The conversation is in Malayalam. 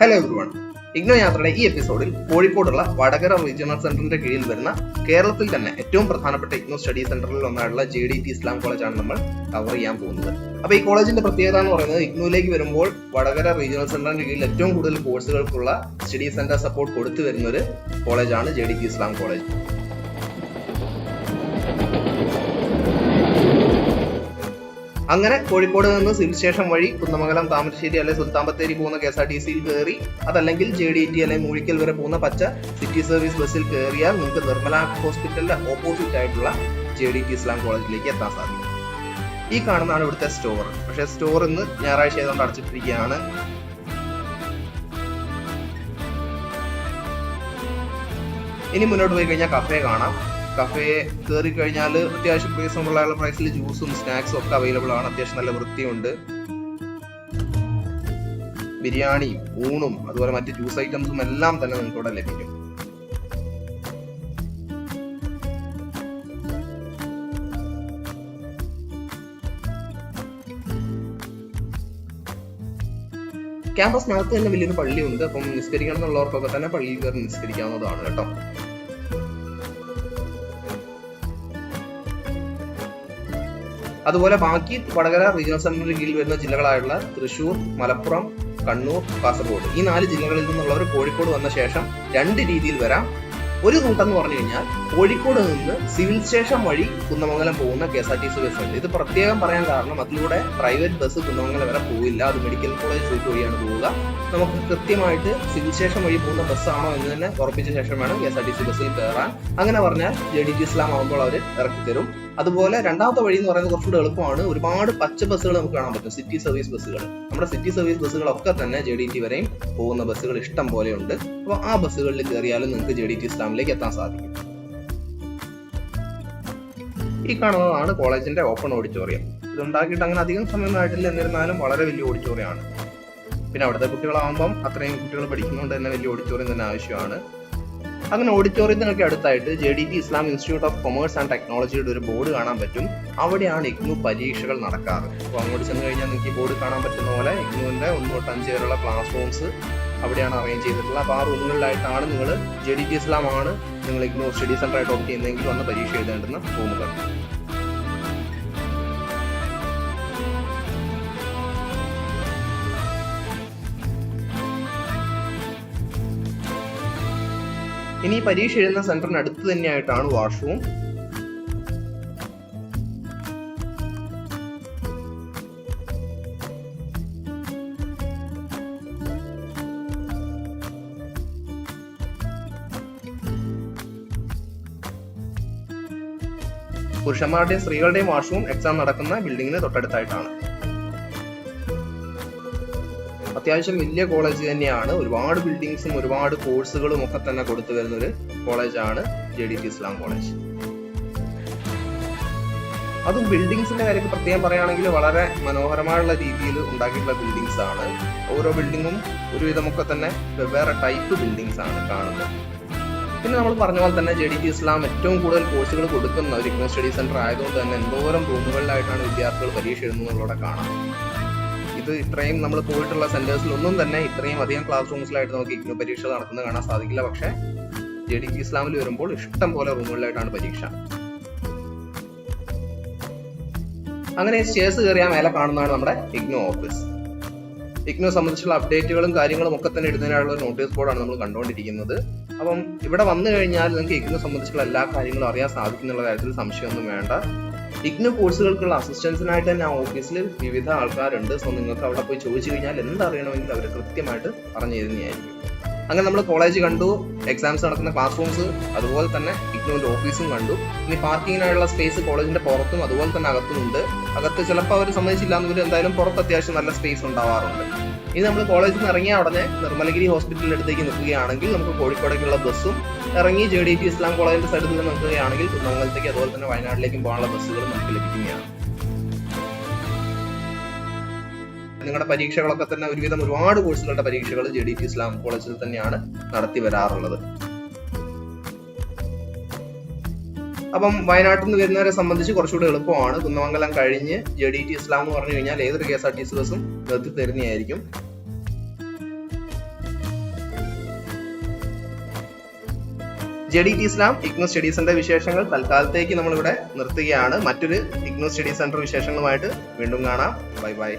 ഹലോ എവ്രിവൺ ഇഗ്നോ യാത്രയുടെ ഈ എപ്പിസോഡിൽ കോഴിക്കോടുള്ള വടകര റീജിയണൽ സെന്ററിന്റെ കീഴിൽ വരുന്ന കേരളത്തിൽ തന്നെ ഏറ്റവും പ്രധാനപ്പെട്ട ഇഗ്നോ സ്റ്റഡി സെന്ററിൽ ഒന്നായുള്ള ജെ ഡി ടി ഇസ്ലാം കോളേജാണ് നമ്മൾ കവർ ചെയ്യാൻ പോകുന്നത്. അപ്പൊ ഈ കോളേജിന്റെ പ്രത്യേകത എന്ന് പറയുന്നത് ഇഗ്നോയിലേക്ക് വരുമ്പോൾ വടകര റീജിയണൽ സെന്ററിന്റെ കീഴിൽ ഏറ്റവും കൂടുതൽ കോഴ്സുകൾക്കുള്ള സ്റ്റഡി സെന്റർ സപ്പോർട്ട് കൊടുത്തു വരുന്ന ഒരു കോളേജാണ് J D T Islam college അങ്ങനെ കോഴിക്കോട് നിന്ന് സിവിൽ സ്റ്റേഷൻ വഴി കുന്നമംഗലം താമരശ്ശേരി അല്ലെങ്കിൽ സുൽത്താൻ ബത്തേരി പോകുന്ന കെ എസ് ആർ ടി സിയിൽ കയറി അതല്ലെങ്കിൽ ജെ ഡി ടി അല്ലെങ്കിൽ മൂഴിക്കൽ വരെ പോകുന്ന പച്ച സിറ്റി സർവീസ് ബസ്സിൽ കയറിയാൽ നിങ്ങൾക്ക് നിർമ്മല ഹോസ്പിറ്റലിന്റെ ഓപ്പോസിറ്റ് ആയിട്ടുള്ള ജെ ഡി ടി ഇസ്ലാം കോളേജിലേക്ക് എത്താൻ സാധിക്കും. ഈ കാണുന്നതാണ് ഇവിടുത്തെ സ്റ്റോർ പക്ഷേ സ്റ്റോർ ഇന്ന് ഞായറാഴ്ച ആയതുകൊണ്ട് അടച്ചിട്ടിരിക്കുകയാണ്. ഇനി മുന്നോട്ട് പോയി കഴിഞ്ഞാൽ കഫേ കാണാം. കഫേ കയറി കഴിഞ്ഞാൽ അത്യാവശ്യം റീസണബിളായുള്ള പ്രൈസിൽ ജ്യൂസും സ്നാക്സും ഒക്കെ അവൈലബിൾ ആണ്. അത്യാവശ്യം നല്ല വൃത്തിയുണ്ട്. ബിരിയാണിയും ഊണും അതുപോലെ മറ്റ് ജ്യൂസ് ഐറ്റംസും എല്ലാം തന്നെ നിങ്ങൾക്ക് ഇവിടെ ലഭിക്കും. ക്യാമ്പസിനകത്ത് തന്നെ വലിയൊരു പള്ളിയുണ്ട്. അപ്പം നിസ്കരിക്കണം എന്നുള്ളവർക്കൊക്കെ തന്നെ പള്ളിയിൽ കയറി നിസ്കരിക്കാവുന്നതാണ് കേട്ടോ. അതുപോലെ ബാക്കി വടകര റീജിയണൽ സെന്ററിന് കീഴിൽ വരുന്ന ജില്ലകളായുള്ള തൃശൂർ മലപ്പുറം കണ്ണൂർ കാസർഗോഡ്. ഈ നാല് ജില്ലകളിൽ നിന്നുള്ളവർ കോഴിക്കോട് വന്ന ശേഷം രണ്ട് രീതിയിൽ വരാം. ഒരു റൂട്ടെന്ന് പറഞ്ഞു കഴിഞ്ഞാൽ കോഴിക്കോട് നിന്ന് സിവിൽ സ്റ്റേഷൻ വഴി കുന്നമംഗലം പോകുന്ന K S R T C bus ഉണ്ട് ഇത് പ്രത്യേകം പറയാൻ കാരണം അതിലൂടെ പ്രൈവറ്റ് ബസ് കുന്നമംഗലം വരെ പോവില്ല. അത് മെഡിക്കൽ കോളേജ് റൂട്ട് വഴിയാണ് പോവുക. നമുക്ക് കൃത്യമായിട്ട് സിവിൽ സ്റ്റേഷൻ വഴി പോകുന്ന ബസ്സാണോ എന്ന് തന്നെ ഉറപ്പിച്ച ശേഷം വേണം K S R T C ബസ്സിൽ കയറാൻ. അങ്ങനെ പറഞ്ഞാൽ ജെ ഡി ടി ഇസ്ലാം ആകുമ്പോൾ അവർ ഇറക്കി തരും അതുപോലെ രണ്ടാമത്തെ വഴി എന്ന് പറയുന്നത് കുറച്ചുകൂടെ എളുപ്പമാണ്. ഒരുപാട് പച്ച ബസ്സുകൾ നമുക്ക് കാണാൻ പറ്റും. സിറ്റി സർവീസ് ബസ്സുകൾ. നമ്മുടെ സിറ്റി സർവീസ് ബസ്സുകളൊക്കെ തന്നെ ജെ ഡി ടി വരെയും പോകുന്ന ബസ്സുകൾ ഇഷ്ടം പോലെ ഉണ്ട്. അപ്പോൾ ആ ബസ്സുകളിൽ കയറിയാലും നിങ്ങൾക്ക് ജെ ഡി ടി ഇസ്ലാമിലേക്ക് എത്താൻ സാധിക്കും. ഈ കാണുന്നതാണ് കോളേജിന്റെ ഓപ്പൺ ഓഡിറ്റോറിയം ഇത് ഉണ്ടാക്കിയിട്ട് അങ്ങനെ അധികം സമയമായിട്ടില്ല എന്നിരുന്നാലും വളരെ വലിയ ഓഡിറ്റോറിയമാണ് പിന്നെ അവിടുത്തെ കുട്ടികളാകുമ്പം അത്രയും കുട്ടികൾ പഠിക്കുന്നതുകൊണ്ട് തന്നെ വലിയ ഓഡിറ്റോറിയം തന്നെ ആവശ്യമാണ്. അങ്ങനെ ഓഡിറ്റോറിയത്തിനൊക്കെ അടുത്തായിട്ട് J D T Islam institute of commerce and ടെക്നോളജിയുടെ ഒരു ബോർഡ് കാണാൻ പറ്റും. അവിടെയാണ് ഇഗ്നു പരീക്ഷകൾ നടക്കാറ്. അപ്പോൾ അങ്ങോട്ട് ചെന്ന് കഴിഞ്ഞാൽ നിങ്ങൾക്ക് ഈ ബോർഡ് കാണാൻ പറ്റുന്ന പോലെ ഇഗ്നുവിന്റെ ഒന്ന് തൊട്ട് അഞ്ച് വരെയുള്ള ക്ലാസ് റൂംസ് അവിടെയാണ് അറേഞ്ച് ചെയ്തിട്ടുള്ളത്. അപ്പോൾ ആ റൂമുകളിലായിട്ടാണ് നിങ്ങൾ ജെ ഡി ടി ഇസ്ലാം ആണ് നിങ്ങൾ ഇഗ്നു സ്റ്റഡി സെന്ററായിട്ട് ഓപ്റ്റ് ചെയ്യുന്നതെങ്കിൽ വന്ന് പരീക്ഷ എഴുതേണ്ടുന്ന റൂമുകൾ ഇനി പരീക്ഷ എഴുതുന്ന സെന്ററിന് അടുത്ത് തന്നെയായിട്ടാണ് വാഷ്റൂം. പുരുഷന്മാരുടെയും സ്ത്രീകളുടെയും വാഷ്റൂം എക്സാം നടക്കുന്ന ബിൽഡിങ്ങിന് തൊട്ടടുത്തായിട്ടാണ്. അത്യാവശ്യം വലിയ കോളേജ് തന്നെയാണ്. ഒരുപാട് ബിൽഡിങ്സും ഒരുപാട് കോഴ്സുകളും ഒക്കെ തന്നെ കൊടുത്തു വരുന്ന ഒരു കോളേജാണ് J D T Islam college അതും ബിൽഡിങ്സിന്റെ കാര്യത്തിൽ പ്രത്യേകം പറയുകയാണെങ്കിൽ വളരെ മനോഹരമായുള്ള രീതിയിൽ ഉണ്ടാക്കിയിട്ടുള്ള ബിൽഡിങ്സ് ആണ്. ഓരോ ബിൽഡിങ്ങും ഒരുവിധമൊക്കെ തന്നെ വെവ്വേറെ ടൈപ്പ് ബിൽഡിങ്സ് ആണ് കാണുന്നത്. പിന്നെ നമ്മൾ പറഞ്ഞ പോലെ തന്നെ ജെ ഡി ടി ഇസ്ലാം ഏറ്റവും കൂടുതൽ കോഴ്സുകൾ കൊടുക്കുന്ന ഒരു ഇഗ്നോ സ്റ്റഡി സെന്റർ ആയതുകൊണ്ട് തന്നെ എന്തോരം റൂമുകളിലായിട്ടാണ് വിദ്യാർത്ഥികൾ പരീക്ഷ എഴുതുന്നതിലൂടെ കാണാം. ഇത് ഇത്രയും നമ്മൾ പോയിട്ടുള്ള സെന്റേഴ്സിൽ ഒന്നും തന്നെ ഇത്രയും അധികം ക്ലാസ് റൂംസിലായിട്ട് നമുക്ക് ഇഗ്നോ പരീക്ഷ നടക്കുന്നത് കാണാൻ സാധിക്കില്ല. പക്ഷേ ജെ ഡി ഇസ്ലാമിൽ വരുമ്പോൾ ഇഷ്ടം പോലെ റൂമുകളിലായിട്ടാണ് പരീക്ഷ. അങ്ങനെ സ്റ്റേഴ്സ് കയറിയാൽ മേലെ കാണുന്നതാണ് നമ്മുടെ ഇഗ്നോ ഓഫീസ് ഇഗ്നോ സംബന്ധിച്ചുള്ള അപ്ഡേറ്റുകളും കാര്യങ്ങളും ഒക്കെ തന്നെ ഇടുന്നതിനുള്ള ഒരു നോട്ടീസ് ബോർഡാണ് നമ്മൾ കണ്ടുകൊണ്ടിരിക്കുന്നത്. അപ്പം ഇവിടെ വന്നു കഴിഞ്ഞാൽ നിങ്ങൾക്ക് ഇഗ്നോ സംബന്ധിച്ചുള്ള എല്ലാ കാര്യങ്ങളും അറിയാൻ സാധിക്കുന്നുള്ള കാര്യത്തിൽ സംശയമൊന്നും വേണ്ട. ഇഗ്നോ കോഴ്സുകൾക്കുള്ള അസിസ്റ്റൻസിനായിട്ട് തന്നെ ആ ഓഫീസിൽ വിവിധ ആൾക്കാരുണ്ട്. സോ നിങ്ങൾക്ക് അവിടെ പോയി ചോദിച്ചു കഴിഞ്ഞാൽ എന്തറിയണമെങ്കിൽ അവർ കൃത്യമായിട്ട് പറഞ്ഞു തരുന്നതായിരിക്കും. അങ്ങനെ നമ്മൾ കോളേജ് കണ്ടു എക്സാംസ് നടക്കുന്ന ക്ലാസ് റൂംസ് അതുപോലെ തന്നെ ഇഗ്നോന്റെ ഓഫീസും കണ്ടു. ഇനി പാർക്കിങ്ങിനായുള്ള സ്പേസ് കോളേജിന്റെ പുറത്തും അതുപോലെ തന്നെ അകത്തും ഉണ്ട്. അകത്ത് ചിലപ്പോൾ അവർ സമ്മതിച്ചില്ല എന്തായാലും പുറത്ത് അത്യാവശ്യം നല്ല സ്പേസ് ഉണ്ടാവാറുണ്ട്. ഇനി നമ്മൾ കോളേജിൽ നിന്ന് ഇറങ്ങിയ ഉടനെ നിർമ്മലഗിരി ഹോസ്പിറ്റലിന്റെ അടുത്തേക്ക് നിൽക്കുകയാണെങ്കിൽ നമുക്ക് കോഴിക്കോടേക്കുള്ള ബസ്സും ഇറങ്ങി ജെ ഡി ടി ഇസ്ലാം കോളേജിന്റെ സൈഡിൽ നിന്ന് നിൽക്കുകയാണെങ്കിൽ കുന്നമംഗലത്തേക്ക് അതുപോലെ തന്നെ വയനാട്ടിലേക്കും പോകാനുള്ള ബസ്സുകൾ നമുക്ക് ലഭിക്കുന്നതാണ് നിങ്ങളുടെ പരീക്ഷകളൊക്കെ തന്നെ ഒരുവിധം ഒരുപാട് കോഴ്സുകളുടെ പരീക്ഷകൾ ജെ ഡി ടി ഇസ്ലാം കോളേജിൽ തന്നെയാണ് നടത്തി വരാറുള്ളത്. അപ്പം വയനാട്ടിൽ നിന്ന് വരുന്നവരെ സംബന്ധിച്ച് കുറച്ചുകൂടി എളുപ്പമാണ്. കുന്നമംഗലം കഴിഞ്ഞ് ജെ ഡി ടി ഇസ്ലാം എന്ന് പറഞ്ഞു കഴിഞ്ഞാൽ ഏതൊരു K S R T C ബസ്സും നിർത്തി തരുന്നതായിരിക്കും. J D T Islam IGNOU study centre വിശേഷങ്ങൾ തൽക്കാലത്തേക്ക് നമ്മളിവിടെ നിർത്തുകയാണ്. മറ്റൊരു ഇഗ്നോ സ്റ്റഡി സെന്റർ വിശേഷങ്ങളുമായിട്ട് വീണ്ടും കാണാം. Bye bye.